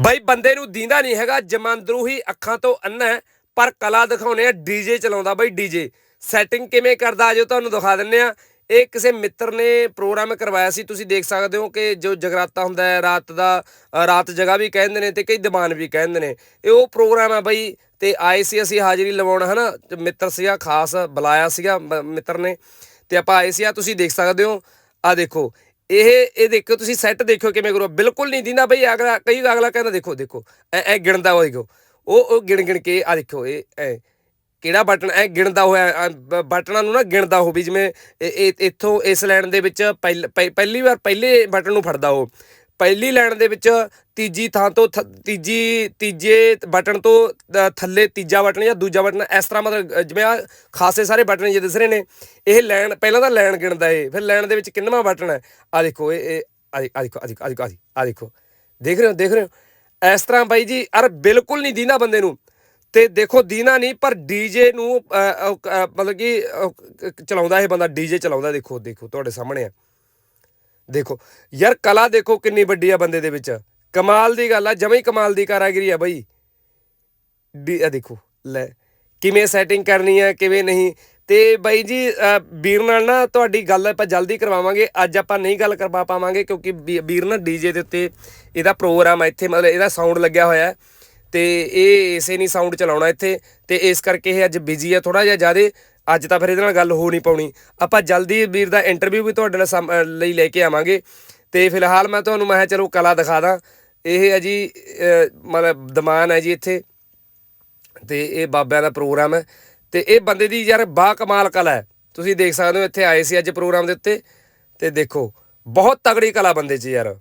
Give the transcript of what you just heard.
ਬਾਈ ਬੰਦੇ ਨੂੰ ਦੀਂਦਾ ਨਹੀਂ ਹੈਗਾ, ਜਮਾਂਦਰੂ ਹੀ ਅੱਖਾਂ ਤੋਂ ਅੰਨਾ ਪਰ ਕਲਾ ਦਿਖਾਉਣੇ ਆ ਡੀਜੇ ਚਲਾਉਂਦਾ ਬਾਈ ਡੀਜੇ ਸੈਟਿੰਗ ਕਿਵੇਂ ਕਰਦਾ ਜੋ ਤੁਹਾਨੂੰ ਦਿਖਾ ਦਿੰਨੇ ਆ। ਇਹ ਕਿਸੇ ਮਿੱਤਰ ਨੇ ਪ੍ਰੋਗਰਾਮ ਕਰਵਾਇਆ ਸੀ, ਤੁਸੀਂ ਦੇਖ ਸਕਦੇ ਹੋ ਕਿ ਜੋ ਜਗਰਾਤਾ ਹੁੰਦਾ ਹੈ, ਰਾਤ ਦਾ ਰਾਤ ਜਗ੍ਹਾ ਵੀ ਕਹਿੰਦੇ ਨੇ ਤੇ ਕਈ ਦੀਵਾਨ ਵੀ ਕਹਿੰਦੇ ਨੇ। ਇਹ ਉਹ ਪ੍ਰੋਗਰਾਮ ਆ ਬਈ, ਤੇ ਆਏ ਸੀ ਅਸੀਂ ਹਾਜ਼ਰੀ ਲਵਾਉਣ, ਹਨਾ? ਤੇ ਮਿੱਤਰ ਸੀਗਾ, ਖਾਸ ਬੁਲਾਇਆ ਸੀਗਾ ਮ- ਮਿੱਤਰ ਨੇ। ਤੇ ਆਪਾਂ ਆਏ ਸੀ ਆ ਤੁਸੀਂ ਦੇਖ ਸਕਦੇ ਹੋ। ਆ ਦੇਖੋ ਇਹ ਇਹ ਦੇਖੋ ਤੁਸੀਂ ਸੈੱਟ ਦੇਖੋ ਕਿਵੇਂ ਕਰੋ। ਬਿਲਕੁਲ ਨਹੀਂ ਦਿੰਦਾ ਬਈ, ਅਗਲਾ, ਕਈ ਅਗਲਾ ਕਹਿੰਦਾ, ਦੇਖੋ ਦੇਖੋ, ਐ ਐ ਗਿਣਦਾ ਹੋਇਆ ਦੇਖੋ। ਉਹ ਉਹ ਗਿਣ ਗਿਣ ਕੇ ਆ ਦੇਖੋ ਇਹ, ਐ, ਕਿਹੜਾ ਬਟਨ ਐ ਗਿਣਦਾ ਹੋਇਆ ਬਟਨਾਂ ਨੂੰ ਨਾ ਗਿਣਦਾ ਹੋ ਵੀ, ਜਿਵੇਂ ਇੱਥੋਂ ਇਸ ਲਾਈਨ ਦੇ ਵਿੱਚ ਪਹਿਲ- ਪਹਿਲੀ ਵਾਰ ਪਹਿਲੇ ਬਟਨ ਨੂੰ ਫੜਦਾ ਉਹ। ਪਹਿਲੀ ਲਾਈਨ ਦੇ ਵਿੱਚ ਤੀਜੀ ਥਾਂ ਤੋਂ ਥ- ਤੀਜੀ, ਤੀਜੇ ਬਟਨ ਤੋਂ ਥੱਲੇ ਤੀਜਾ ਬਟਨ ਜਾਂ ਦੂਜਾ ਬਟਨ, ਇਸ ਤਰ੍ਹਾਂ ਮਤਲਬ ਜਿਵੇਂ ਆ ਖਾਸੇ ਸਾਰੇ ਬਟਨ ਜੇ ਦਿਸ ਰਹੇ ਨੇ, ਇਹ ਲਾਈਨ ਪਹਿਲਾਂ ਤਾਂ ਲਾਈਨ ਗਿਣਦਾ ਏ, ਫਿਰ ਲਾਈਨ ਦੇ ਵਿੱਚ ਕਿੰਨਵਾਂ ਬਟਨ ਹੈ? ਆ ਦੇਖੋ, ਇਹ ਇਹ ਆ ਦੇਖੋ ਆ ਦੇਖੋ ਆ ਦੇਖੋ ਆ ਦੇਖੋ ਦੇਖ ਰਹੇ ਹੋ, ਦੇਖ ਰਹੇ ਹੋ? ਇਸ ਤਰ੍ਹਾਂ ਬਾਈ ਜੀ, ਅਰ ਬਿਲਕੁਲ ਨਹੀਂ ਦੀਨਾ ਬੰਦੇ ਨੂੰ। ਤੇ ਦੇਖੋ, ਦੀਨਾ ਨਹੀਂ, ਪਰ ਡੀਜੇ ਨੂੰ ਮਤਲਬ ਕਿ ਚਲਾਉਂਦਾ ਇਹ ਬੰਦਾ ਡੀਜੇ ਚਲਾਉਂਦਾ, ਦੇਖੋ ਦੇਖੋ, ਤੁਹਾਡੇ ਸਾਹਮਣੇ ਆ ਦੇਖੋ, ਯਾਰ ਕਲਾ ਦੇਖੋ ਕਿੰਨੀ ਵੱਡੀ ਆ ਬੰਦੇ ਦੇ ਵਿੱਚ। ਕਮਾਲ ਦੀ ਗੱਲ ਆ, ਜਮੇ ਹੀ ਕਮਾਲ ਦੀ ਕਾਰਾਗਰੀ ਆ ਬਈ। ਡੀ ਆ ਦੇਖੋ, ਲੈ, ਕਿਵੇਂ ਸੈਟਿੰਗ ਕਰਨੀ ਹੈ ਕਿਵੇਂ ਨਹੀਂ। ਤੇ ਬਾਈ ਜੀ ਵੀਰ ਨਾਲ ਨਾ ਤੁਹਾਡੀ ਗੱਲ ਆਪਾਂ ਜਲਦੀ ਕਰਵਾਵਾਂਗੇ। ਅੱਜ ਆਪਾਂ ਨਹੀਂ ਗੱਲ ਕਰਵਾ ਪਾਵਾਂਗੇ ਕਿਉਂਕਿ ਵੀ- ਵੀਰ ਨਾ ਡੀਜੇ ਦੇ ਉੱਤੇ ਇਹਦਾ ਪ੍ਰੋਗਰਾਮ ਹੈ ਇੱਥੇ, ਮਤਲਬ ਇਹਦਾ ਸਾਊਂਡ ਲੱਗਿਆ ਹੋਇਆ। ਹੈ ਤੇ ਇਹ ਇਸੇ ਨਹੀਂ ਸਾਊਂਡ ਚਲਾਉਣਾ ਇੱਥੇ ਤੇ ਇਸ ਕਰਕੇ ਇਹ ਅੱਜ ਬਿਜ਼ੀ ਆ ਥੋੜਾ ਜਿਹਾ ਜ਼ਿਆਦੇ, ਅੱਜ ਤਾਂ ਫਿਰ ਇਹਦੇ ਨਾਲ ਗੱਲ ਹੋ ਨਹੀਂ ਪਾਉਣੀ। ਆਪਾਂ ਜਲਦੀ ਵੀਰ ਦਾ ਇੰਟਰਵਿਊ ਵੀ ਤੁਹਾਡੇ ਨਾਲ ਸਾਹਮ- ਲਈ ਲੈ ਕੇ ਆਵਾਂਗੇ। ਤੇ ਫਿਲਹਾਲ ਮੈਂ ਤੁਹਾਨੂੰ, ਮੈਂ ਕਿਹਾ ਚਲੋ ਕਲਾ ਦਿਖਾ ਦਾਂ। ਇਹ ਹੈ ਜੀ ਮਤਲਬ ਦਮਾਨ ਹੈ ਜੀ ਇੱਥੇ। ਤੇ ਇਹ ਬਾਬਿਆਂ ਦਾ ਪ੍ਰੋਗਰਾਮ ਹੈ। ਤੇ ਇਹ ਬੰਦੇ ਦੀ ਯਾਰ ਬਾ ਕਮਾਲ ਕਲਾ ਹੈ। ਤੁਸੀਂ ਦੇਖ ਸਕਦੇ ਹੋ ਇੱਥੇ ਆਏ ਸੀ ਅੱਜ ਪ੍ਰੋਗਰਾਮ ਦੇ ਉੱਤੇ। ਤੇ ਦੇਖੋ, ਬਹੁਤ ਤਗੜੀ ਕਲਾ ਬੰਦੇ 'ਚ ਯਾਰ।